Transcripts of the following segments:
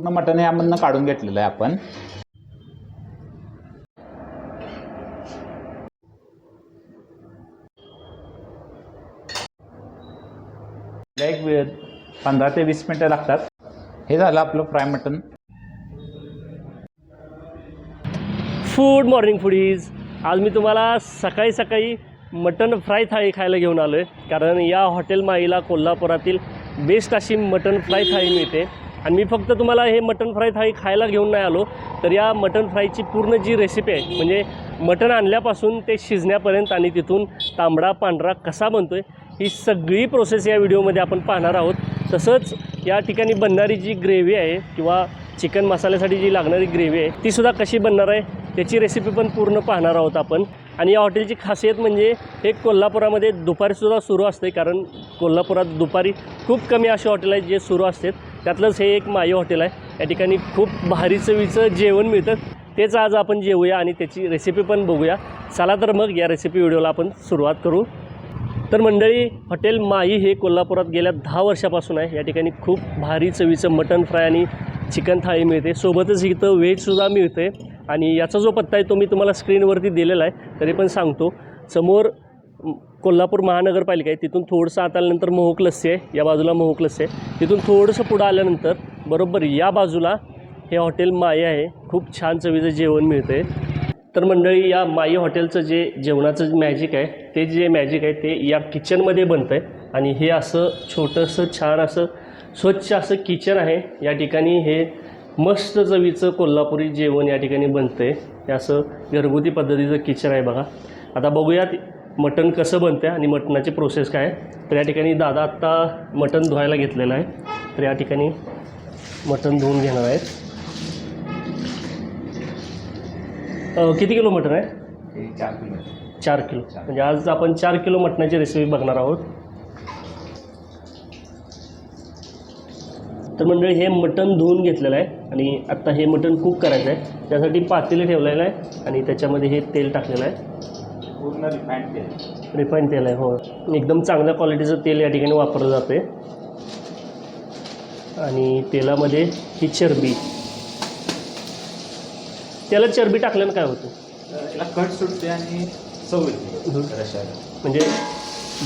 पूर्ण मटण यामधनं काढून घेतलेलं आहे आपण. एक वेळ पंधरा ते वीस मिनटं लागतात. हे झालं आपलं फ्राय मटण. फूड मॉर्निंग फूडीज आज मी तुम्हाला सकाळी सकाळी मटन फ्राय थाळी खायला घेऊन आलो आहे कारण या हॉटेल माईला कोल्हापुरातील बेस्ट अशी मटन फ्राय थाळी मिळते. आणि मी फक्त तुम्हाला हे मटन फ्राय थाळी खायला घेऊन नाही आलो तर या मटन फ्रायची पूर्ण जी रेसिपी आहे म्हणजे मटण आणल्यापासून ते शिजण्यापर्यंत आणि तिथून तांबडा पांढरा कसा बनतो आहे ही सगळी प्रोसेस या व्हिडिओमध्ये आपण पाहणार आहोत. तसंच या ठिकाणी बनणारी जी ग्रेव्ही आहे किंवा चिकन मसाल्यासाठी जी लागणारी ग्रेव्ही आहे तीसुद्धा कशी बनणार आहे त्याची रेसिपी पण पूर्ण पाहणार आहोत आपण. आणि या हॉटेलची खासियत म्हणजे हे कोल्हापुरामध्ये दुपारीसुद्धा सुरू असते कारण कोल्हापुरात दुपारी खूप कमी अशी हॉटेल आहेत जे सुरू असतात. त्यातलंच हे एक माई हॉटेल आहे. या ठिकाणी खूप भारी चवीचं जेवण मिळतं. तेच आज आपण जेवूया आणि त्याची रेसिपी पण बघूया. चला तर मग या रेसिपी व्हिडिओला आपण सुरुवात करू. तर मंडळी हॉटेल माई हे कोल्हापुरात गेल्या दहा वर्षापासून आहे. या ठिकाणी खूप भारी चवीचं मटन फ्राय आणि चिकन थाळी मिळते. सोबतच इथं व्हेजसुद्धा मिळते. आणि याचा जो पत्ता आहे तो मी तुम्हाला स्क्रीनवरती दिलेला आहे. तरी पण सांगतो. समोर कोल्हापूर महानगरपालिका आहे तिथून थोडंसं आत आल्यानंतर मोहक लस्सी आहे या बाजूला मोहक लस्सी आहे. तिथून थोडंसं पुढं आल्यानंतर बरोबर या बाजूला हे हॉटेल माई आहे. खूप छान चवीचं जेवण मिळतं आहे तर मंडळी या माई हॉटेलचं जे जेवणाचं मॅजिक आहे ते जे मॅजिक आहे ते या किचनमध्ये बनतं आहे आणि हे असं छोटंसं छान असं स्वच्छ असं किचन आहे. या ठिकाणी हे मस्त चवीचं कोल्हापुरी जेवण या ठिकाणी बनतं आहे हे असं घरगुती पद्धतीचं किचन आहे बघा. आता बघूयात मटण कसं बनतं आहे आणि मटणाची प्रोसेस काय आहे तर या ठिकाणी दादा आत्ता मटण धुवायला घेतलेलं आहे. तर या ठिकाणी मटण धुवून घेणार आहेत. किती किलो मटण आहे? चार किलो चार किलो. म्हणजे आज आपण चार किलो मटणाची रेसिपी बघणार आहोत. तर मंडळी हे मटण धुवून घेतलेलं आहे आणि आत्ता हे मटण कुक करायचं आहे. त्यासाठी पातेलं ठेवलेलं आहे आणि त्याच्यामध्ये हे तेल टाकलेलं आहे. पूर्ण रिफाईंड तेल. रिफाईंड तेल आहे हो. एकदम चांगल्या क्वालिटीचं तेल या ठिकाणी वापरलं जाते आणि तेलामध्ये ही चरबी. त्याला चरबी टाकल्यानं काय होतं? कट सुटते आणि चव येते. म्हणजे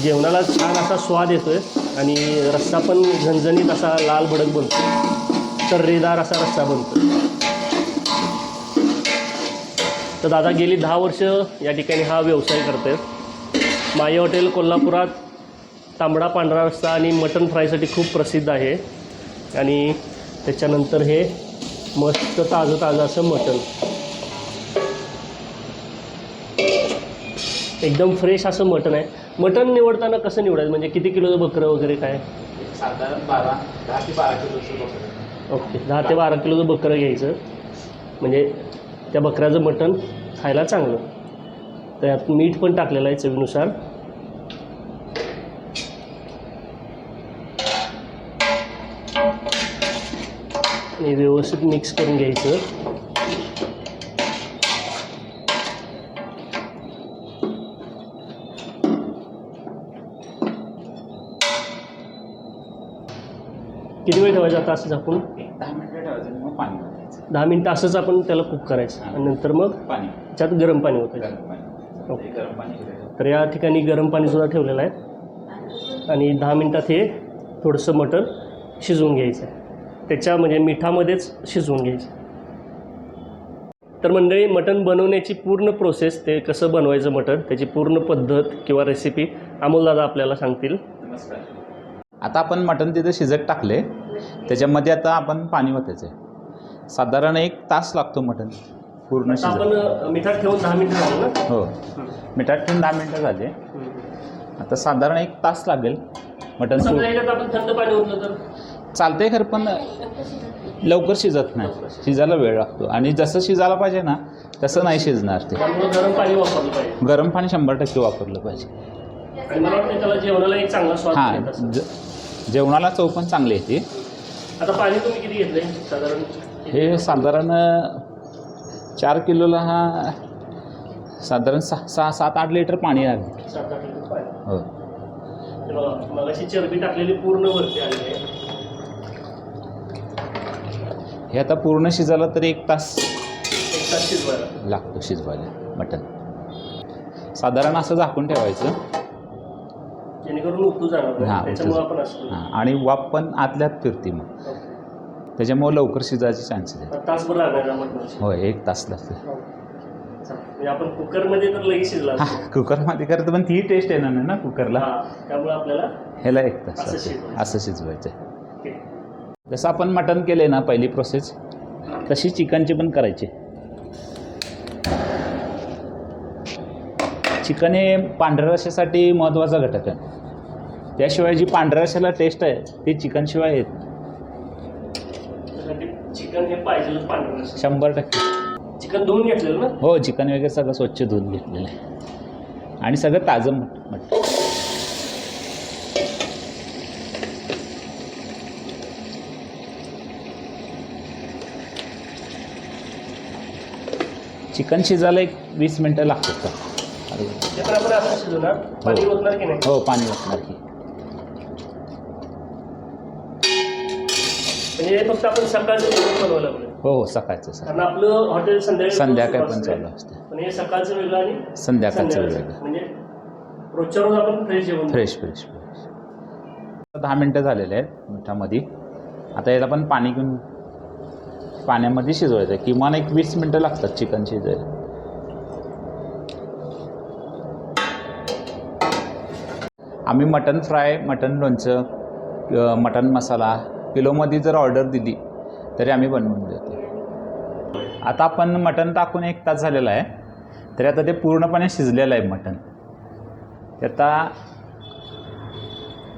जेवणाला छान असा स्वाद येतो आहे आणि रस्सा पण झणझणीत असा लाल भडक बनतो. तर्रेदार असा रस्सा बनतो. तर दादा गेली दहा वर्ष या ठिकाणी हा व्यवसाय करत आहेत माई हॉटेल कोल्हापुरात तांबडा पांढरा रस्सा आणि मटन फ्रायसाठी खूप प्रसिद्ध आहे. आणि त्याच्यानंतर हे मस्त ताजं ताजं असं मटण एकदम फ्रेश असं मटण आहे. मटण निवडताना कसं निवडायचं? म्हणजे किती किलोचं बकरं वगैरे काय? साधारण बारा दहा ते बारा किलो ओके दहा ते बारा किलोचं बकरं घ्यायचं. म्हणजे त्या बकऱ्याचं मटण खायला चांगलं. त्यात मीठ पण टाकलेलं आहे चवीनुसार. आणि व्यवस्थित मिक्स करून घ्यायचं. किती वेळ ठेवायचं आता असं झाकून? दहा मिनिटं ठेवायचं मग पाणी दहा मिनटं असंच आपण त्याला कुक करायचं. आणि नंतर मग पाणी. त्यात गरम पाणी होतं गरम पाणी. ओके. गरम पाणी. तर या ठिकाणी गरम पाणीसुद्धा ठेवलेलं आहे. आणि दहा मिनटात हे थोडंसं मटण शिजवून घ्यायचं आहे. त्याच्या म्हणजे मिठामध्येच शिजवून घ्यायचं तर मंडळी मटण बनवण्याची पूर्ण प्रोसेस ते कसं बनवायचं मटण त्याची पूर्ण पद्धत किंवा रेसिपी अमोलदादा आपल्याला सांगतील. नमस्कार. आता आपण मटण तिथे शिजत टाकले. त्याच्यामध्ये आता आपण पाणी ओतायचं आहे. साधारण एक तास लागतो मटण पूर्ण आता शिजत. आपण अ, मिठात ठेवून दहा मिनटं झालं ना? हो. मिठात ठेवून दहा मिनटं झाले. आता साधारण एक तास लागेल मटण समजा पूर्ण याच्यात आपण थंड पाणी ओतलं तर? चालतंय खरं पण लवकर शिजत नाही. शिजायला वेळ लागतो. आणि जसं शिजायला पाहिजे ना तसं नाही शिजणार ते. त्यामुळे गरम पाणी वापरलं पाहिजे. गरम पाणी शंभर टक्के वापरलं पाहिजे. आणि मला वाटतं त्याला जेवणाला एक चांगला स्वाद हां येत असेल. ज जेवणाला चव पण चांगली येते. आता पाणी तुम्ही किती घेतलंय साधारण? हे साधारण चार किलोला हा साधारण सहा सहा सात आठ लिटर पाणी लागेल सात आठ लिटर पाणी. हो. हे बघा चरबी टाकलेली पूर्ण वरती आली आहे. हे आता पूर्ण शिजायला तरी एक तास एक तास शिजवायला. लागतो शिजवायला मटण. साधारण असं झाकून ठेवायचं. जेणेकरून उतू जाणार हा, नाही. त्याच्यामुळे उतू- आपण असतो. हां आणि वाफ पण आतल्यात फिरते मग. त्याच्यामुळे लवकर शिजायचे चान्सेस आहेत तासभर मटणाची होय एक तास लागते हो. म्हणजे आपण कुकरमध्ये तर लगेच शिजला हा असतो. कुकरमध्ये करतो पण ती टेस्ट येणार नाही ना कुकरला हा त्यामुळे आपल्याला ह्याला एक तास असं लागते. शिजवायचं. असं शिजवायचं आहे ओके. जसं आपण मटण केले ना पहिली प्रोसेस तशी चिकनची पण करायची चिकन हे पांढऱ्या रश्यासाठी महत्त्वाचा घटक आहे त्याशिवाय जी पांढऱ्या रश्याला टेस्ट आहे ती चिकनशिवाय येत नाही. चिकन हे पाहिजे पांढरं रस्सा. शंभर टक्के. चिकन धुवून घेतलेलं ना? हो चिकन वगैरे सगळं स्वच्छ धुवून घेतलेलं आहे. आणि सगळं ताजं मटण चिकन शिजायला एक वीस मिनटं लागतात. का ते पण आपण असं शिजवणार? पाणी ओतणार की नाही? हो पाणी वाटणार की. म्हणजे हे फक्त आपण सकाळचं जेवण बनवायला हो हो सकाळचं सर कारण आपलं हॉटेल संध्याकाळी संध्याकाळी पण. चालू असते. पण हे सकाळचं वेगळं आणि संध्याकाळचं संध्याकाळचं. वेगळं. म्हणजे रोजच्या रोज आपण फ्रेश जेवण फ्रेश फ्रेश फ्रेश. दहा मिनटं झालेले आहेत मिठामध्ये. आता याला पण पाणी घेऊन पाण्यामध्ये शिजवायचं. किमान एक वीस मिनटं लागतात चिकन शिजायला. आम्ही मटन फ्राय मटन लोणचं अ, मटन मसाला किलोमध्ये जर ऑर्डर दिली तरी आम्ही बनवून देतो. आता आपण मटन टाकून एक तास झालेला आहे. तरी आता ते पूर्णपणे शिजलेलं आहे मटन ते आता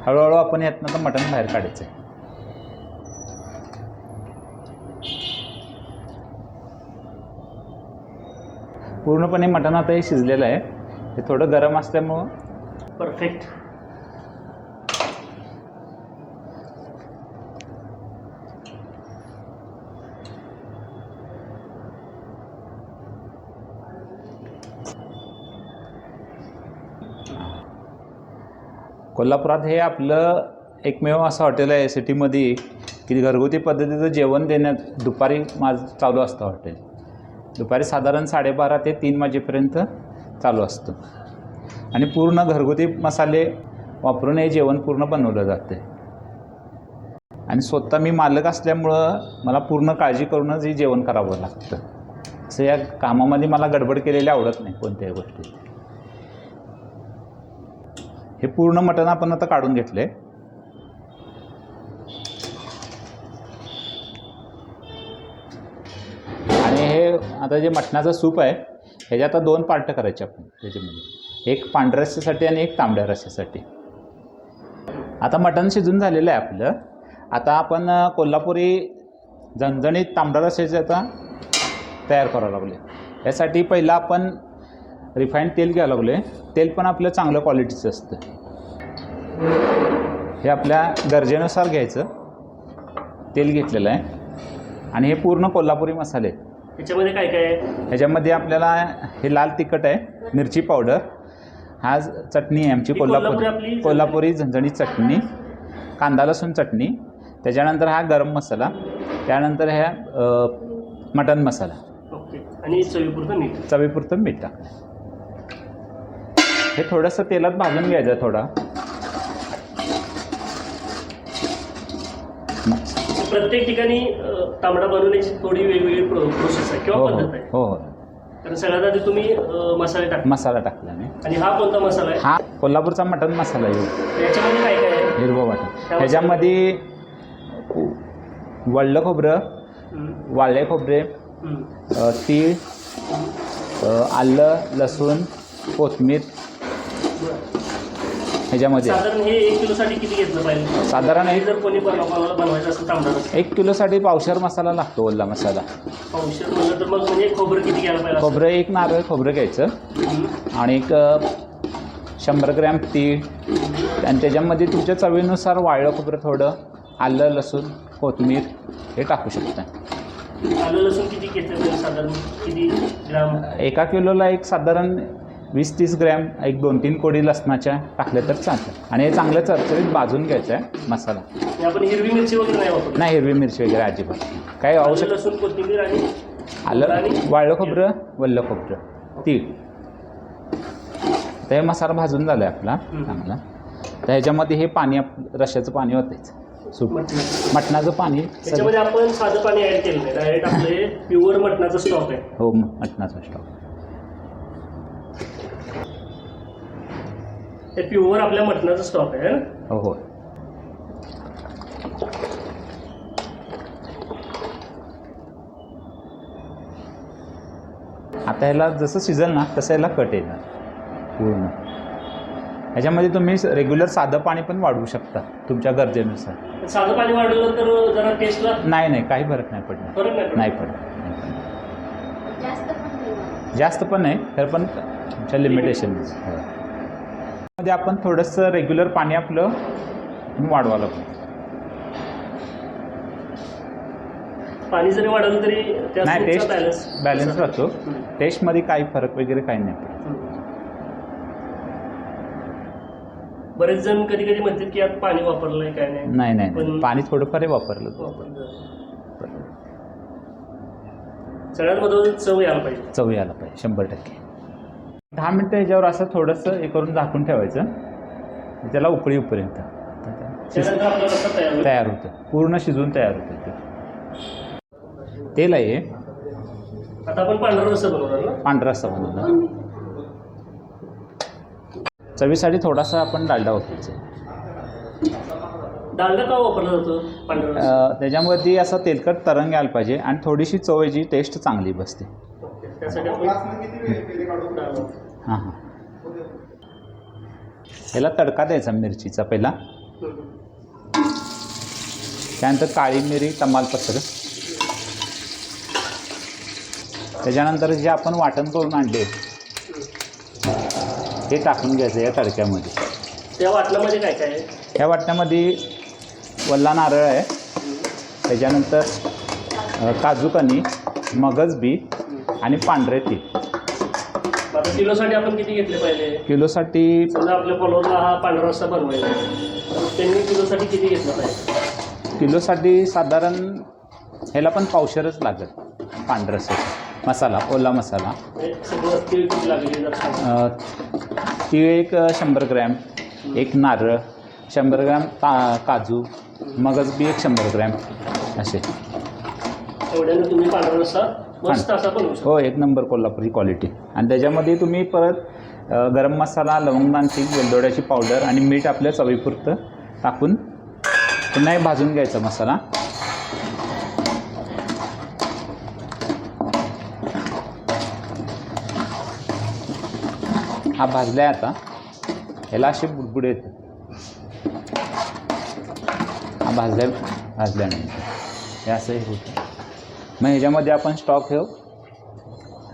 हळूहळू आपण यातनं तर मटण बाहेर काढायचं आहे. पूर्णपणे मटण आता हे शिजलेलं आहे. ते थोडं गरम असल्यामुळं परफेक्ट कोल्हापुरात हे आपलं एकमेव असं हॉटेल आहे सिटीमध्ये की घरगुती पद्धतीचं जेवण देण्यात दुपारी माझं चालू असतं हॉटेल. दुपारी साधारण साडेबारा ते तीन वाजेपर्यंत चालू असतं. आणि पूर्ण घरगुती मसाले वापरून हे जेवण पूर्ण बनवलं जाते. आणि स्वतः मी मालक असल्यामुळं मला पूर्ण काळजी करूनच हे जेवण करावं लागतं. असं या कामामध्ये मला गडबड केलेली आवडत नाही कोणत्याही गोष्टी हे पूर्ण मटण आपण आता काढून घेतले. आणि हे आता जे मटणाचं सूप आहे ह्याचे आता दोन पार्ट करायचे आपण त्याच्यामध्ये. एक पांढऱ्या रस्स्यासाठी आणि एक तांबड्या रस्स्यासाठी आता मटण शिजून झालेलं आहे आपलं. आता आपण कोल्हापुरी झणझणीत तांबडा रस्स्याचे आता तयार करावं लागले यासाठी पहिलं आपण रिफाईंड तेल घ्यावं लागले तेल पण आपलं चांगलं क्वालिटीचं असतं. हे आपल्या गरजेनुसार घ्यायचं. तेल घेतलेलं आहे. आणि हे पूर्ण कोल्हापुरी मसाले आहेत. त्याच्यामध्ये काय काय आहे? ह्याच्यामध्ये आपल्याला हे लाल तिखट आहे मिरची पावडर हा चटणी आहे आमची ही कोल्हापुरी. कोल्हापुरी आपली कोल्हापुरी झणझणीत चटणी कांदा लसूण चटणी त्याच्यानंतर हा गरम मसाला त्यानंतर ह्या अ, मटन मसाला. ओके. आणि चवीपुरतं मीठ. चवीपुरतं मीठ. टाकलं हे थोडंसं तेलात भाजून घ्यायचं थोडा. प्रत्येक ठिकाणी तांबडा बनवण्याची थोडी वेगवेगळी प्रोसेस आहे हो किंवा हो पद्धत आहे. हो हो. कारण सगळ्यात आधी तुम्ही मसाले टाकता. मसाला टाकला मी. आणि हा कोणता मसाला आहे? हा कोल्हापूरचा मटन मसाला येऊ याच्यामध्ये काय काय आहे? हिरवं वाटण. ह्याच्यामध्ये वळलं खोबरं वाळले खोबरे तीळ आलं लसूण कोथिंबीर बरं. ह्याच्यामध्ये. साधारण हे एक किलोसाठी किती घेतलं पाहिजे साधारण एक जर कोणी बनव- कोणाला बनवायचं असेल तांबडा रस्सा एक किलोसाठी पावशर मसाला लागतो ओला मसाला औषध म्हणलं तर मग म्हणजे खोबरं किती घ्यायला पाहिजे असं? खोबरं एक नारळ खोबरं घ्यायचं. आणि एक शंभर ग्रॅम तीळ आणि त्याच्यामध्ये तुमच्या चवीनुसार वाळलं खोबरं थोडं आलं लसूण कोथिंबीर हे टाकू शकता आलं लसूण किती घेतलं साधारण किती ग्राम एका किलोला एक साधारण वीस तीस ग्रॅम एक दोन तीन कोडी लसणाच्या टाकल्या तर चालतं. आणि हे चांगलं चरचरीत भाजून घ्यायचं आहे मसाला. हे आपण हिरवी मिरची वगैरे नाही वापरत? नाही हिरवी मिरची वगैरे अजिबात आलं, आवश्यक लसूण कोथिंबीर आणि आलं? वाळलं खोबरं? वल्लं खोबरं. तीळ. तर हे मसाला भाजून झाला आहे आपला. चांगला. तर ह्याच्यामध्ये हे पाणी आप रश्याचं पाणी होतेच सूप. मटणाचं. पाणी त्याच्यामध्ये आपण साधं पाणी ऍड केलं नाही डायरेक्ट आपले प्युअर मटणाचं स्टॉक आहे. हो मटणाचा स्टॉक हे प्युअर आपल्या मटणाचं स्टॉक आहे है ना? हो हो. आता ह्याला जसं शिजल ना तसं ह्याला कट येणार पूर्ण. ह्याच्यामध्ये तुम्ही रेग्युलर साधं पाणी पण वाढवू शकता तुमच्या गरजेनुसार. साधं पाणी वाढवलं तर जरा टेस्टला नाही नाही काही फरक नाही पडणार. फरक नाही पडत. नाही पडणार नाही पडणार. जास्त पण नाही. जास्त पण नाही तर पण तुमच्या लिमिटेशन मध्ये आपण थोडंसं रेग्युलर पाणी आपलं वाढवायला पाहिजे पाणी जरी वाढवलं तरी नाही टेस्ट बॅलन्स राहतो. टेस्टमध्ये काही फरक वगैरे काही नाही. बरेच जण कधी कधी म्हणतात की यात पाणी वापरलंय काय नाही. नाही नाही पण- थोडंफार वापरलं. वापरलं. सगळ्यात चव यायला पाहिजे. चव यायला पाहिजे शंभर टक्के. दहा मिनटं ह्याच्यावर असं थोडंसं हे करून झाकून ठेवायचं. त्याला उकळी उपर्यंत तयार होतं. पूर्ण शिजून तयार होतं ते. तेल आहे आता आपण पांढरा रस्सा बनवणार ना? पांढरा रस्सा बनवला चवीसाठी थोडासा आपण डालडा वापरायचा. डालडा का वापरला जातो? पांढरा रस्सा? अं, त्याच्यामध्ये असं तेलकट तरंग यायला पाहिजे आणि थोडीशी चवची टेस्ट चांगली बसते. त्यासाठी. हां हां. याला तडका द्यायचा मिरचीचा पहिला. त्यानंतर काळी मिरी तमालपत्र. त्याच्यानंतर जे आपण वाटण करून आणले ते टाकून घ्यायचं या तडक्यामध्ये. त्या वाटणामध्ये काय काय आहे? ह्या वाटण्यामध्ये वल्ला नारळ आहे. त्याच्यानंतर अ, काजू कनी मगज बी आणि पांढरे तीळ. आता किलोसाठी आपण किती घेतले पाहिजे किलोसाठी समजा आपल्या फॉलोअरला हा पांढरा रस्सा बनवायचा आहे. तर त्यांनी किलोसाठी किती घेतलं पाहिजे किलोसाठी साधारण ह्याला पण पावशरच लागत पांढरस मसाला ओला मसाला. सगळं तीळ किती लागले जर सांगा. अ, तीळ एक शंभर ग्रॅम एक नारळ शंभर ग्रॅम ता काजू मगज बी एक शंभर ग्रॅम असे. एवढ्यानं तुम्ही पांढरा रस्सा मस्त असा बनवू शकता. हो एक नंबर कोल्हापुरी क्वालिटी आणि त्याच्यामध्ये तुम्ही परत अ, गरम मसाला लवंग दालचिनी वेलदोड्याची पावडर आणि मीठ आपल्या चवीपुरतं टाकून पुन्हा हे भाजून घ्यायचा मसाला. हा भाजला आहे आता. ह्याला असे बुडबुड येतं हा भाजल्या भाजल्यानंतर. हे असं हे होतं. मग ह्याच्यामध्ये आपण स्टॉक ठेव?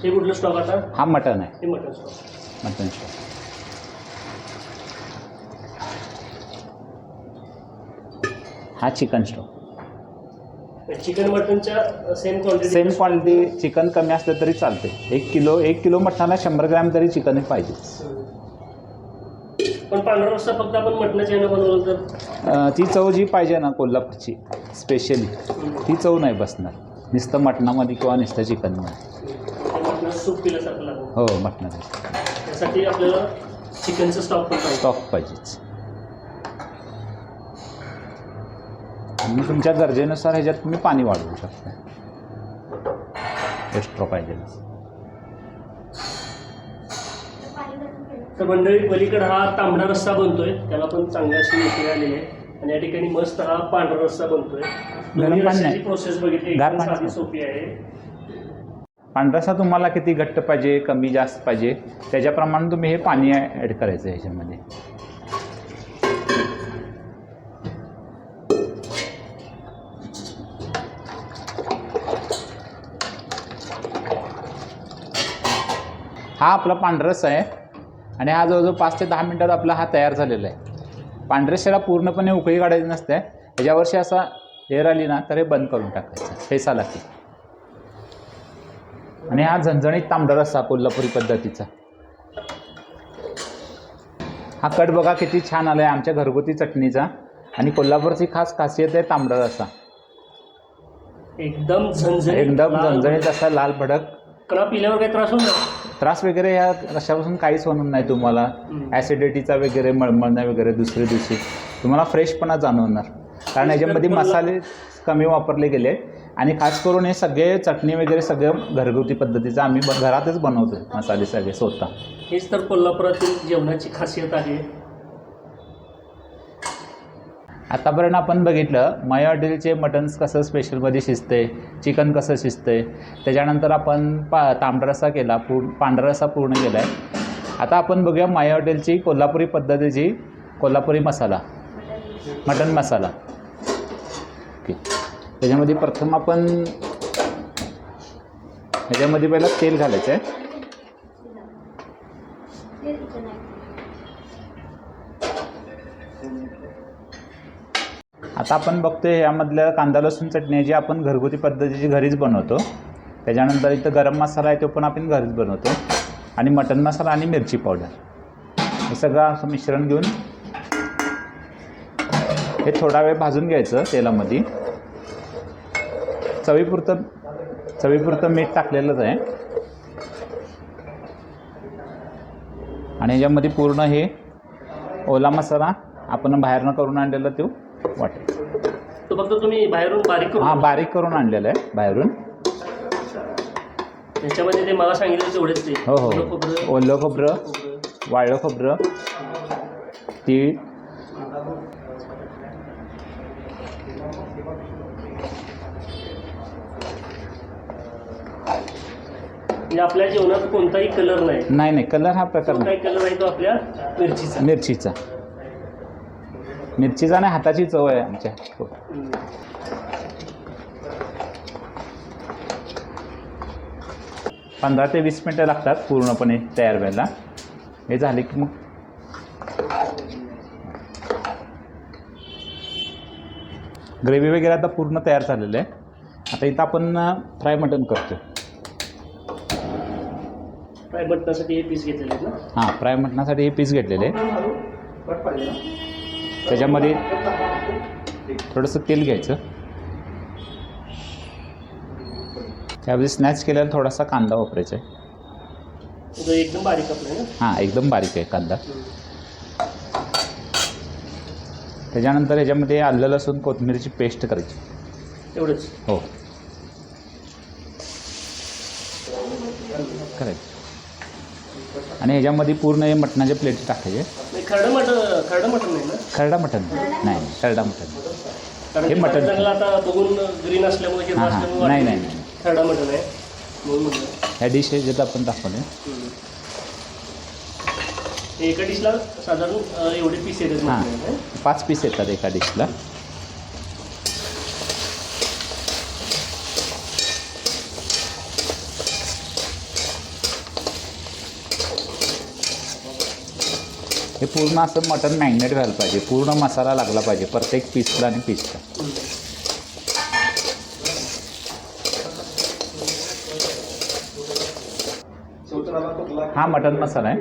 हे कुठलं स्टॉक आता? हा मटन आहे. हे मटन स्टॉक मटन स्टॉक हा chicken stock chicken मटनच्या same quantity same quality chicken कमी असलं तरी चालते. एक किलो एक किलो मटणाला शंभर ग्रॅम तरी चिकन हे पाहिजे. पण पांढरा रस्सा फक्त आपण मटणाच्या ह्यानं बनवलं तर? अं, ती चव जी पाहिजे ना कोल्हापूरची स्पेशली ती चव नाही बसणार. नुसतं मटणामध्ये किंवा नुसतं चिकनमध्ये. मटणाचं सूप पिल्यासारखं लागेल हो मटणामध्ये त्यासाठी आपल्याला चिकनचं स्टॉक पण पाहिजे. स्टॉक पाहिजेच. आणि तुमच्या गरजेनुसार ह्याच्यात तुम्ही पाणी वाढवू शकता. एक्स्ट्रा पाहिजे तर मंडळी पलीकडे हा तांबडा रस्सा बनतोय. त्याला पण चांगली अशी आलेली आहे. आणि या ठिकाणी मस्त हा पांढरा रस्सा बनतोय. प्रोसेस बघितली साधी. सोपी आहे. पांढरासा तुम्हाला किती घट्ट पाहिजे कमी जास्त पाहिजे त्याच्याप्रमाणे तुम्ही हे पाणी ॲड करायचं ह्याच्यामध्ये हा आपला पांढरस आहे. आणि हा जवळजवळ पाच ते दहा मिनटात आपला हा तयार झालेला आहे. पांढरशाला पूर्णपणे उकळी काढायची नसते. ह्याच्यावरशी असा लेअर आली ना तर हे बंद करून टाकायचं. ठेसा लागते आणि हा झणझणीत तांबडा रस्सा कोल्हापुरी पद्धतीचा. हा कट बघा किती छान आला आहे आमच्या घरगुती चटणीचा. आणि कोल्हापूरची खास खासियत आहे तांबडा रस्सा. एकदम झणझणीत एकदम झणझणीत असा लाल भडक. पिल्यावर काही त्रास होणार त्रास वगैरे या रशापासून काहीच होणार नाही तुम्हाला. ॲसिडिटीचा वगैरे मळमळणं वगैरे दुसऱ्या दिवशी. तुम्हाला फ्रेशपणा जाणवणार. कारण याच्यामध्ये मसाले कमी वापरले गेले. आणि खास करून हे सगळे चटणी वगैरे सगळं घरगुती पद्धतीचं आम्ही घरातच बनवतो मसाले सगळे स्वतः. हेच तर कोल्हापुरातील जेवणाची खासियत आहे. आतापर्यंत आपण बघितलं माय हॉटेलचे मटन्स कसं स्पेशलमध्ये शिजते चिकन कसं शिजते त्याच्यानंतर आपण पा तांबडरसा केला पूर्ण पांढरा रस्सा पूर्ण केला आहे आता आपण बघूया माय हॉटेलची कोल्हापुरी पद्धतीची कोल्हापुरी मसाला मटन मसाला. ओके. त्याच्यामध्ये प्रथम आपण ह्याच्यामध्ये पहिला तेल घालायचं. आहे आता आपण बघतोय यामधल्या कांदा लसूण चटणी जी आपण घरगुती पद्धतीची घरीच बनवतो. त्याच्यानंतर इथं गरम मसाला आहे तो पण आपण घरीच बनवतो. आणि मटन मसाला आणि मिरची पावडर. हे सगळं असं मिश्रण घेऊन हे थोडा वेळ भाजून घ्यायचं तेलामध्ये. चवीपुरतं चवीपुरतं मीठ टाकलेलंच आहे. आणि याच्यामध्ये पूर्ण हे ओला मसाला आपण बाहेरनं करून आणलेला तो वाटेल. तो फक्त तुम्ही बाहेरून बारीक करून हा बारीक करून आणलेला आहे बाहेरून. त्याच्यामध्ये ते मला सांगितलं तेवढेच ते. हो हो. ओलं खोबरं, ओलं खोबरं खोबरं. वाळलं खोबरं तीळ. म्हणजे आपल्या जेवणात कोणताही कलर नाही. नाही नाही कलर हा प्रकार कोणताही नाही. कलर आहे तो आपल्या मिरचीचा. मिरचीचा. मिरचीचा नाही हाताची चव आहे आमच्या. हो. पंधरा ते वीस मिनटं लागतात पूर्णपणे तयार व्हायला. हे झाले की मग. ग्रेव्ही वगैरे आता पूर्ण तयार झालेलं आहे. आता इथं आपण फ्राय मटन करतो फ्राय बटनासाठी हे पीस घेतलेले हां फ्राय मटणासाठी हे पीस घेतलेले त्याच्यामध्ये थोडंसं तेल घ्यायचं. त्यामध्ये स्नॅच केलेला थोडासा कांदा वापरायचा आहे. तो एकदम बारीक हां एकदम बारीक आहे कांदा. त्याच्यानंतर ह्याच्यामध्ये आलं लसूण कोथिंबीरची पेस्ट करायची. एवढंच? हो. करायची. आणि ह्याच्यामध्ये पूर्ण हे मटणाचे प्लेट टाकायचे. खरडं मटण खरडं मटण नाही ना खरडा मटण नाही नाही खरडा मटण कारण हे ते मटण. जंगल आता बघून ग्रीन असल्यामुळे हिरवं हां, हां. असल्यामुळे नाही, वाटलं नाही, नाही. खरडा मटण आहे म्हणून म्हटलं ह्या डिश ज्यात आपण दाखवले हम्म. एका डिशला साधारण अं, एवढे पीस येतात हां मटणाचे. पाच पीस येतात एका डिशला हे पूर्ण असं मटन मॅग्नेट व्हायला पाहिजे. पूर्ण मसाला लागला पाहिजे. प्रत्येक पीसला आणि पीसला. हा मटन मसाला आहे.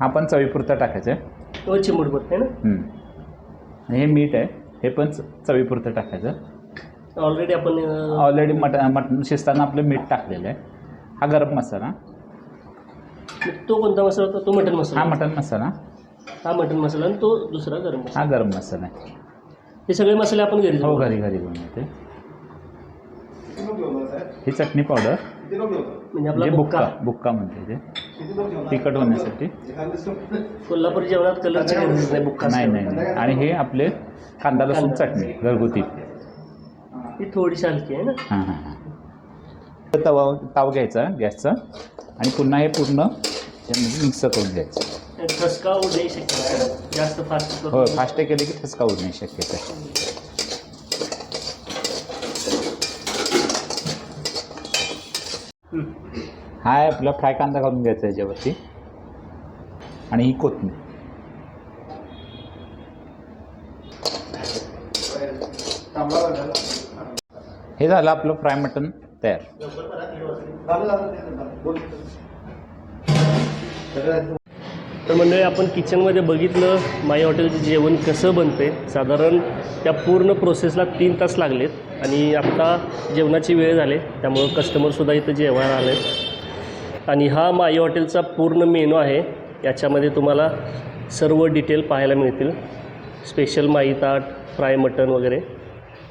हा पण चवीपुरता टाकायचा आहे. तो चिमूटभर आहे ना? हे मीठ आहे. हे पण चवीपुरतं टाकायचं. ऑलरेडी आपण ऑलरेडी मटन मटन शिजताना आपलं मीठ टाकलेलं आहे. हा गरम मसाला. तो कोणता मसाला होता? तो मटन मसाला. हा मटन मसाला. हा मटन मसाला आणि तो दुसरा गरम मसाला. हा गरम मसाला आहे. हे सगळे मसाले आपण घरी हो घरी घरी बनवते. ही चटणी पावडर म्हणजे आपला म्हणजे बुक्का बुक्का. बुक्का म्हणते ते. तिखट होण्यासाठी. कोल्हापूर जेवणात कलरची गरज नाही बुक्का नाही नाही. नाही. आणि हे आपले कांदा लसूण. चटणी घरगुती. ही थोडीशी हलकी आहे ना? हां हां हां. तवा ताव घ्यायचा गॅसचा. आणि पुन्हा हे पूर्ण मिक्स करून घ्यायचं. ठसका उडे शक्य आहे. जास्त फास्ट हो फास्ट केले की ठसका होऊ नाही शक्यता. हा आहे आपला फ्राय कांदा घालून घ्यायचा याच्यावरती. आणि ही कोथिंबीर हे झालं आपलं फ्राय मटन तयार. तर मंडळी आपण किचनमध्ये बघितलं माई हॉटेलचं जेवण कसं बनते साधारण त्या पूर्ण प्रोसेसला तीन तास लागलेत आणि आत्ता जेवणाची वेळ झाली. त्यामुळं कस्टमरसुद्धा इथं जेवायला आले आणि हा माई हॉटेलचा पूर्ण मेनू आहे. याच्यामध्ये तुम्हाला सर्व डिटेल पाहायला मिळतील. स्पेशल माई ताट फ्राय मटन वगैरे.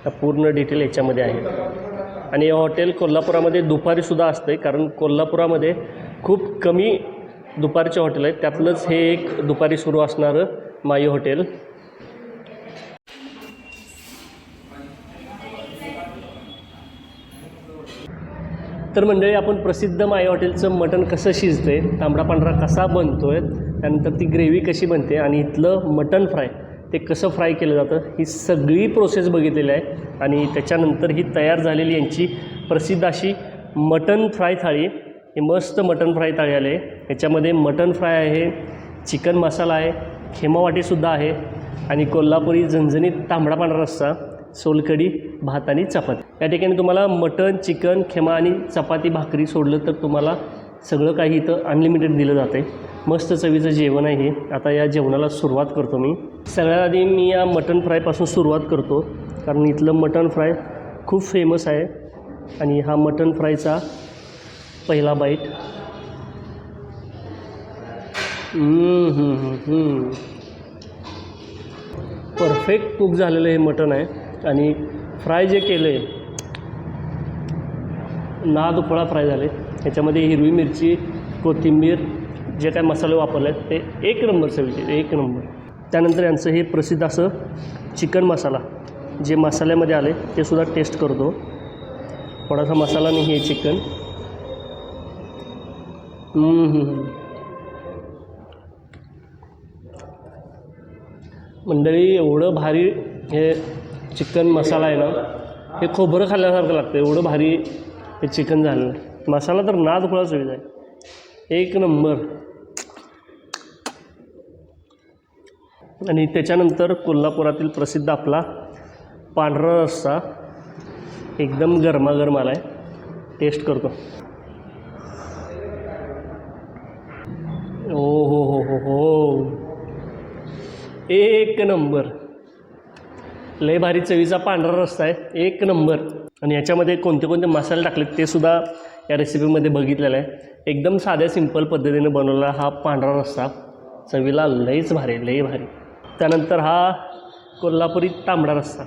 हा पूर्ण डिटेल याच्यामध्ये आहे. आणि हे हॉटेल कोल्हापुरामध्ये दुपारीसुद्धा असते कारण कोल्हापुरामध्ये खूप कमी दुपारचे हॉटेल आहेत. त्यातलंच हे एक दुपारी सुरू असणारं माई हॉटेल. तर मंडळी आपण प्रसिद्ध माई हॉटेलचं मटण कसं शिजते तांबडा पांढरा कसा बनतो आहे त्यानंतर ती ग्रेव्ही कशी बनते आणि इथलं मटण फ्राय. ते कसं फ्राय केलं जातं ही सगळी प्रोसेस बघितलेली आहे. आणि त्याच्यानंतर ही तयार झालेली यांची प्रसिद्ध अशी मटन फ्राय थाळी ही मस्त मटन फ्राय थाळी आली आहे. याच्यामध्ये मटन फ्राय आहे चिकन मसाला आहे खेमावाटीसुद्धा आहे आणि कोल्हापुरी झणझणीत तांबडा पांढरा रस्सा सोलकडी भात आणि चपाती. या ठिकाणी तुम्हाला मटन चिकन खेमा आणि चपाती भाकरी सोडलं तर तुम्हाला सगळं काही इथं अनलिमिटेड दिलं जाते मस्त चवीचं जेवण आहे हे. आता या जेवणाला सुरुवात करतो मी. सगळ्यात आधी मी या मटण फ्रायपासून सुरुवात करतो. कारण इथलं मटण फ्राय खूप फेमस आहे. आणि हा मटण फ्रायचा पहिला बाईट परफेक्ट कुक झालेलं हे मटण आहे. आणि फ्राय जे केलं आहे नाद फ्राय झाले. ह्याच्यामध्ये हिरवी मिरची कोथिंबीर जे काय मसाले वापरले आहेत ते एक नंबर चवीचे एक नंबर. त्यानंतर यांचं हे प्रसिद्ध असं चिकन मसाला जे मसाल्यामध्ये आले ते सुद्धा टेस्ट करतो. थोडासा मसाला नाही हे चिकन. हम्म, हम्म, मंडळी एवढं भारी हे चिकन मसाला आहे ना हे खोबरं खाल्ल्यासारखं लागतं एवढं भारी हे चिकन झालं. मसाला तर नाद खुळा चवीचा आहे एक नंबर. आणि त्याच्यानंतर कोल्हापुरातील प्रसिद्ध आपला पांढरा रस्सा. एकदम गरमागरम आला आहे टेस्ट करतो. ओ हो हो हो हो. एक नंबर. लय भारी चवीचा पांढरा रस्ता आहे. एक नंबर. आणि याच्यामध्ये कोणते कोणते मसाले टाकलेत ते सुद्धा या रेसिपीमध्ये बघितलेलं आहे. एकदम साध्या सिंपल पद्धतीने बनवलेला हा पांढरा रस्सा चवीला लईच भारी लई भारी. त्यानंतर हा कोल्हापुरी तांबडा रस्सा.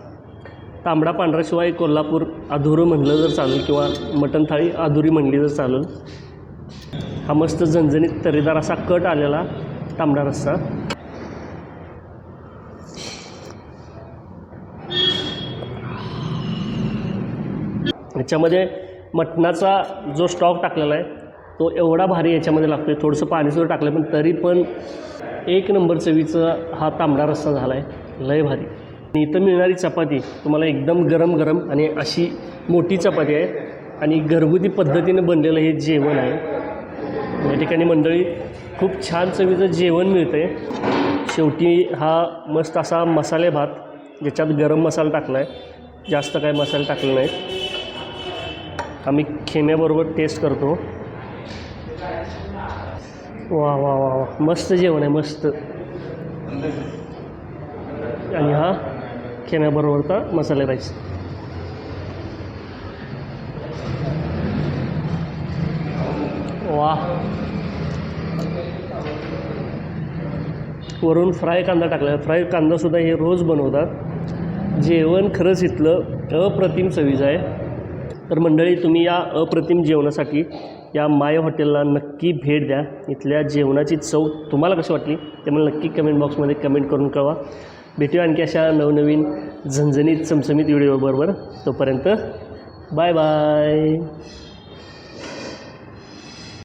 तांबडा पांढऱ्याशिवाय कोल्हापूर अधुरं म्हणलं जर चालेल किंवा मटण थाळी अधुरी म्हणली जर चालेल हा मस्त झणझणीत तरीदार असा कट आलेला तांबडा रस्सा. याच्यामध्ये मटणाचा जो स्टॉक टाकलेला आहे तो एवढा भारी याच्यामध्ये लागतो आहे थोडंसं पाणीसुद्धा टाकलं पण तरी पण एक नंबर चवीचा हा तांबडा रस्सा झाला आहे लय भारी. आणि इथं मिळणारी चपाती तुम्हाला एकदम गरम गरम आणि अशी मोठी चपाती आहे. आणि घरगुती पद्धतीने बनलेलं हे जेवण आहे. या ठिकाणी मंडळी खूप छान चवीचं जेवण मिळतं आहे शेवटी हा मस्त असा मसाले भात ज्याच्यात गरम मसाला टाकला आहे जास्त काय मसाले टाकले नाहीत आम्ही खेम्याबरोबर टेस्ट करतो. वा वा वा वा. मस्त जेवण आहे मस्त. आणि हा खेम्याबरोबरचा मसाले राईस वा. वरून फ्राय कांदा टाकला फ्राय कांदासुद्धा हे रोज बनवतात. जेवण खरंच इथलं अप्रतिम चवीज आहे. तर मंडळी तुम्ही या अप्रतिम जेवणासाठी या माय हॉटेलला नक्की भेट द्या. इथल्या जेवणाची चव तुम्हाला कशी वाटली ते मला नक्की कमेंट बॉक्समध्ये कमेंट करून कळवा. भेटूया आणखी अशा नवनवीन झणझणीत चमचमीत व्हिडिओबरोबर तोपर्यंत बाय बाय